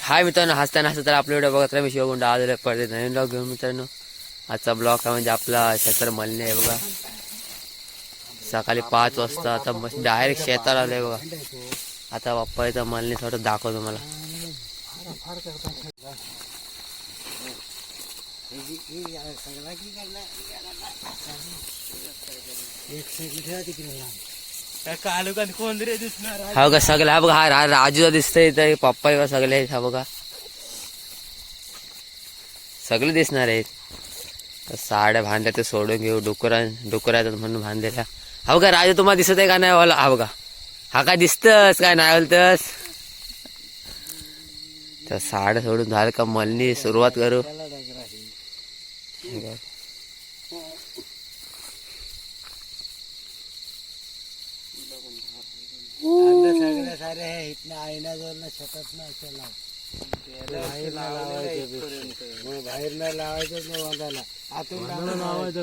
हाय मित्रांनो हसताना हसता तर आपल्या व्हिडिओ बघत राहा. मी शिवगुंड आज पडते नवीन ब्लॉग घेऊन मित्रांनो. आजचा ब्लॉग आहे म्हणजे आपला शेतर मलने आहे बघा. सकाळी पाच वाजता आता मस्त डायरेक्ट शेतात आलं आहे बघा. आता बाप्पाचं मलने थोडं दाखवतो मला कालू का कोण रे दिसणार हा बघा सगळं हा बघा हा रा- राजूचा दिसतंय तर पप्पा बघा सगळे आहेत हा बघा. सगळे दिसणार आहेत. तर साड्या बांधल्या ते सोडून घेऊ डुकरा डुकरा आहेत म्हणून बांधलेल्या हा बघा राजू तुम्हाला दिसत आहे का नाही? वाला हा बघा. हा काय दिसतस काय नाही बोलतस? तर साड्या सोडून झालं का मलनी? सुरुवात करू. सारे आहे इथनं आईना शेतात ना असं लाव. बाहेर नाही लावायचं मग बाहेर नाही लावायचंच नाही बांधायला आतून लावायचं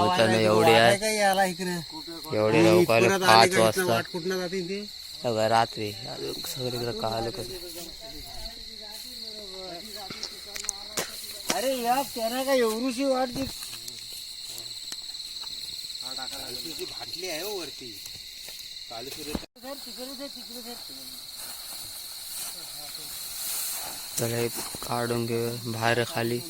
आपल्या एवढी आहे. याला इकडे? एवढी लवकर पाच वाजता. वाट कुठनं जाते ते? बघा रात्री. सगळीकडे काल अरे या त्यांना काय एवढीशी वाट ती भाटली आहे हो वरती. सर तिकडे सर तिकडे सर तर हे काढून घे बाहेर खाली।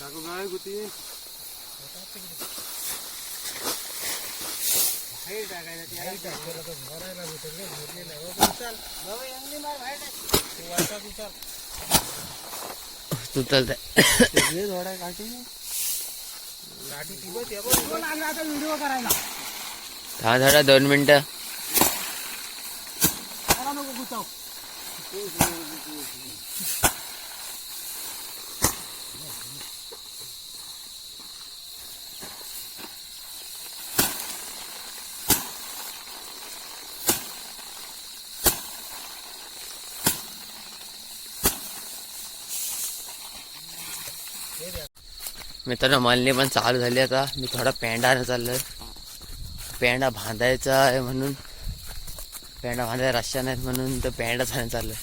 टाकू काय गुती बाहेर भरायला यांनी मार बाहेर तू तू काठी काठी आता व्हिडिओ करायला हा झाडा दोन मिनिटं. त्याला नको गुचाव मित्रांनो मलनी पण चालू झाली आता. मी थोडा पेंडानं चाललोय. पेंडा बांधायचा आहे म्हणून. पेंडा बांधायला रश्या नाहीत म्हणून तर पेंडा झालं चाललंय.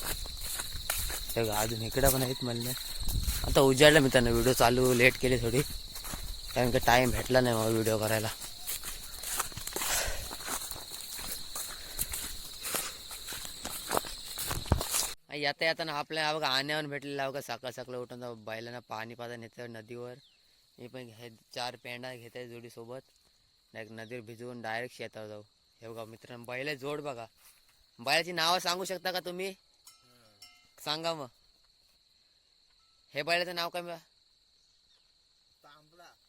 आहे अजून इकडं पण आहेत मलने. आता उजाडलं मित्रांनो व्हिडिओ चालू लेट केली थोडी. कारण का टाइम भेटला नाही मला व्हिडिओ करायला. येता येताना आपल्या हा बघा आण्यावर भेटलेला हा बघा सकाळ सकाळ उठून. बैलांना पाणी पाजा नेतं नदीवर. मी पण घे चार पेंडा घेत आहे जोडीसोबत डायरेक्ट नदीवर भिजवून डायरेक्ट शेतावर जाऊ हे बघा मित्रांनो बैल जोड बघा बैलाची नावं सांगू शकता का तुम्ही सांगा मग हे बैलाचं नाव काय बा?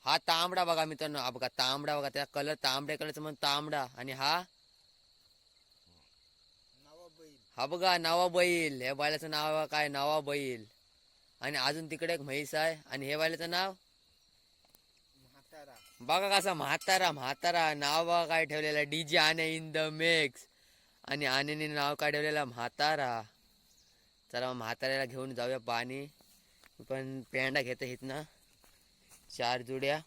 हा तांबडा बघा मित्रांनो हा बघा तांबडा बघा त्याचा कलर तांबड्या कलरचा म्हणून तांबडा आणि हा हा बघा नवा बैल हे बैलाचं नाव काय नवा बैल आणि अजून तिकडे एक म्हैस आहे आणि हे बैलाचं नाव बघा कसा म्हातारा म्हातारा. नाव बघा काय ठेवलेलं? डीजे आने इन द मेक्स आणि आनेने नाव काय ठेवलेलं? म्हातारा. चला म्हाताऱ्याला घेऊन जाऊया पाणी. पण पेंडा घेतो हित ना चार जुड्या.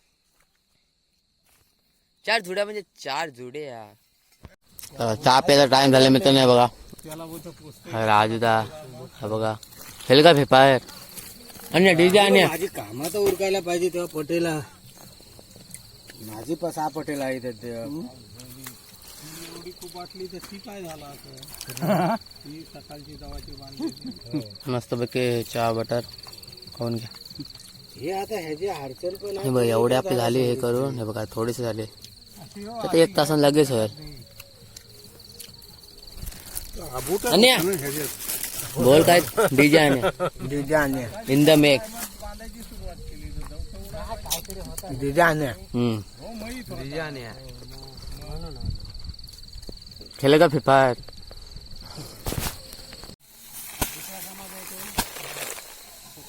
चार जुड्या म्हणजे चार जुड्या चहा प्यायचा टाइम झाला मित्र नाही बघा. हा राजूदा हा बघा. हेल का फेपाय आणि डीजे आणि माझी कामं तर उरकायला पाहिजे तेव्हा पटेला. माझी पण सहा पटेल आहे तर एवढी खूप वाटली तर ती काय झाला असं? ती सकाळची दवाची बांधली मस्त पैकी चहा बटर खाऊन घ्या. हे आता ह्याची हाडचण पण हे बघ एवढे आपली झाली हे करून. हे बघा थोडेसे झाले. तर ते एक तासानं लगेच होईल. अन्या! बोल काय? डीजे आणि. आहे इन द मेक डिजाने हम्म डिजाने खेळ का फिफायर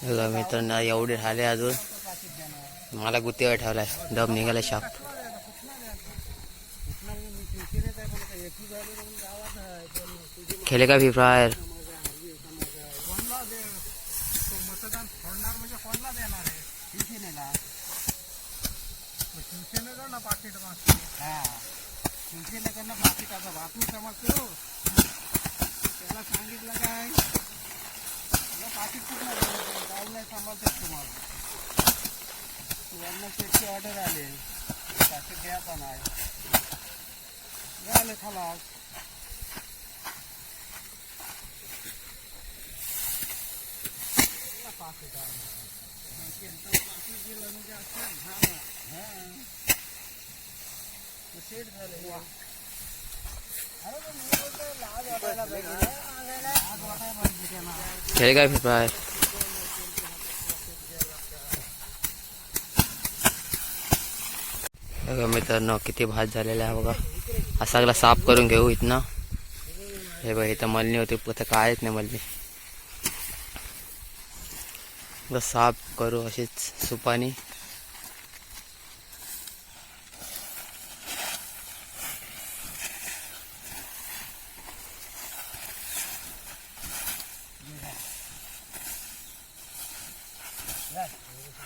बघा मित्रांनो एवढे झाले अजून. मला गुत्तीवर ठेवलाय दम निघाला शाप खेळे का फ्री फायर. हा शिवसेनेकडनं पाकिटाचा बापू समजतो त्याला सांगितलं काय तुला पाकिट कुठला काय नाही सांभाळतात तुम्हाला वरनं शेटची ऑर्डर आली पाकिट द्या पण आहे झालं खलास पाकिट आहे पाकिट दिलं म्हणजे असं झालं हां सेट झाले अरे पण मी बोलतो बघा मित्रांनो किती भात झालेला आहे बघा. हा सगळा साफ करून घेऊ इथनं. हे बघ इथं मलनी होती आता कायच नाही मलनी. साफ करू अशीच सुपानी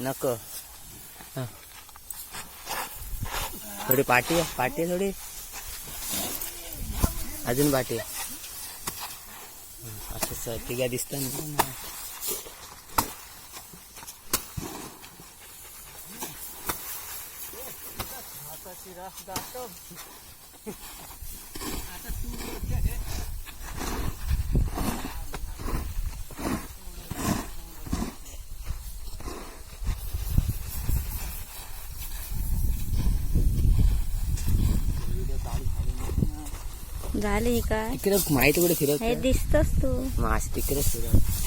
नको. थोडी पाटी आहे पाटी आहे थोडी. अजून पाटी आहे. असंच तिघा दिसतं ना झाली काय तिकडे माहिती कुठे फिरत हे दिसतोस तू मास तिकडे फिरत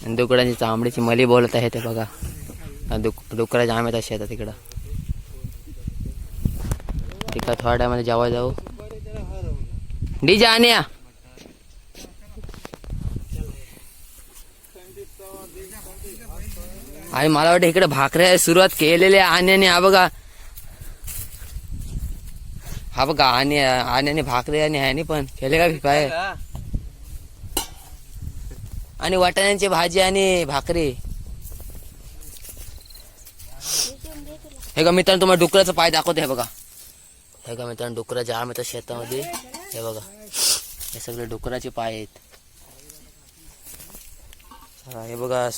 आणि काय चांबडीची मली बोलत आहे ते बघा. डुकरा जाम येत शेतात तिकडं तिकडं थोड्या टायमध्ये जेव्हा जाऊ. डी जाण्या आणि मला वाटतं इकडे भाकऱ्या सुरुवात केलेल्या आण्याने हा बघा. हा बघा आणि आण्याने भाकरी आणि ह्याने पण केले का भिपाय आणि वाटाण्यांची भाजी आणि भाकरी. हे का मित्रांनो तुम्हाला डुकराचं पाय दाखवते हे बघा. हे का मित्रांनो डुकराचे आम येतात शेतामध्ये. हे बघा. हे सगळे डुकराचे पाय आहेत. हे बघा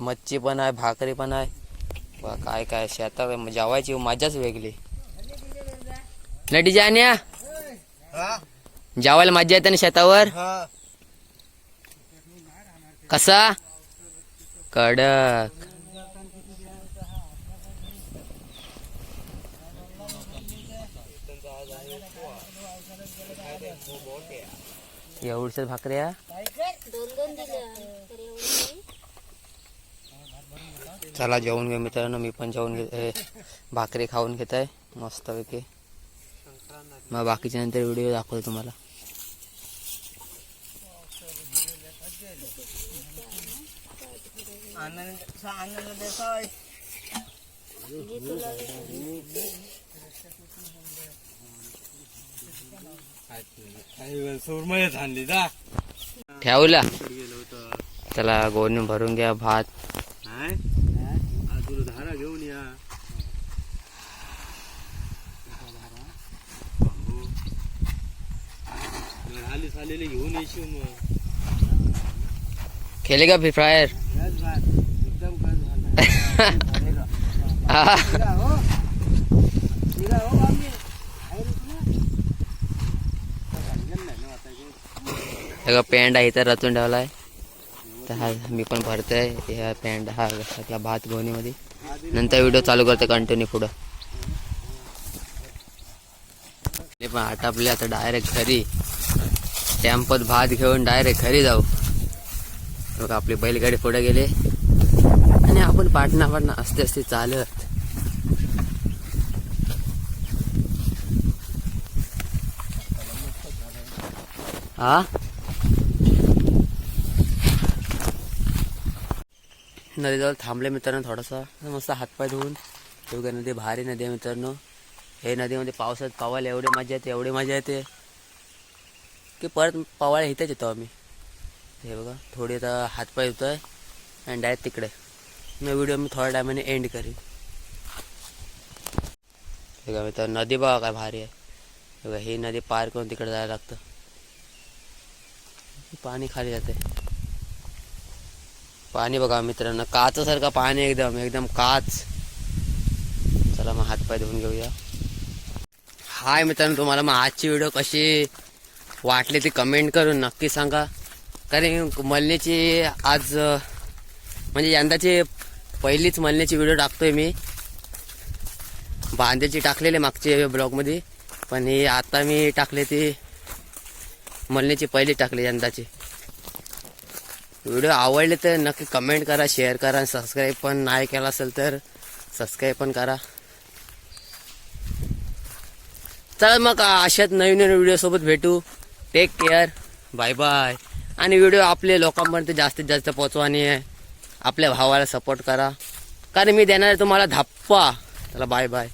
मच्छी पण आहे भाकरी पण आहे. काय काय शेतात जेवायची मजाच वेगळी. जाण्या हा. जेवायला मजा येते ना शेतावर? हा. कसा? कडक. एवढ्याच भाकऱ्या? चला जेवून घे मित्रांनो. मी पण जेवून घेत. भाकरी खाऊन घेत आहे मस्तपैकी. मग बाकीच्या नंतर व्हिडिओ दाखवतो तुम्हाला. सुरमय आणली दा ठेवला. चला गोणी भरून घ्या भात. तुला धारा घेऊन या. आली सालेले घेऊन येशील मग. खेले का फ्री फायर एकदम झाला हा हो तिला हो आम्ही सगळं पॅन्ट आहे इथं रचून आहे तर हा मी पण भरतोय. ह्या पॅन्ट हा सगळा भात गोणीमध्ये. नंतर व्हिडिओ चालू करतो कंटिन्यू पुढं. हे पण आटापले आता डायरेक्ट घरी टॅम्पत भात घेऊन डायरेक्ट घरी जाऊ. बघा आपली बैलगाडी पुढे गेली. आणि आपण पाटणा असते असते चालत. हा? नदीजवळ थांबले मित्रांनो थोडासा. मस्त हातपाय धुवून. योग्य नदी भारी नदी आहे मित्रांनो. हे नदीमध्ये पावसात पवायला एवढी मजा येते एवढी मजा येते. की परत पवायला इथेच येतो आम्ही. हे बघा थोडी आता हातपाय धुतोय आणि डायरेक्ट तिकडे. मी व्हिडिओ मी थोड्या टायमाने एंड करीन हे बघा मित्रांनो नदी बघा काय भारी आहे बघा ही नदी पार करून तिकडे जायला लागतं पाणी खाली जाते पाणी बघा मित्रांनो काचसारखं पाणी एकदम एकदम काच चला मग हातपाय धुवून घेऊया हाय मित्रांनो तुम्हाला मग आजची व्हिडिओ कशी वाटली ती कमेंट करून नक्की सांगा कारण मल्लीची आज म्हणजे यंदाची पहिलीच मलण्याची व्हिडिओ टाकतोय मी. बांध्याची टाकलेली मागचे ब्लॉगमध्ये पण हे आता मी टाकले ती मलण्याची पहिली टाकली यंदाची. व्हिडिओ आवडले तर नक्की कमेंट करा शेअर करा आणि सबस्क्राईब पण नाही केला असेल तर सबस्क्राईब पण करा. चला मग अशाच नवीन नवीन व्हिडिओसोबत भेटू. टेक केअर बाय बाय आणि व्हिडिओ आपले लोकांपर्यंत जास्तीत जास्त पोचवानी आहे आपल्या भावाला सपोर्ट करा. कारण मी देणार आहे तुम्हाला धाप्पा. चला बाय बाय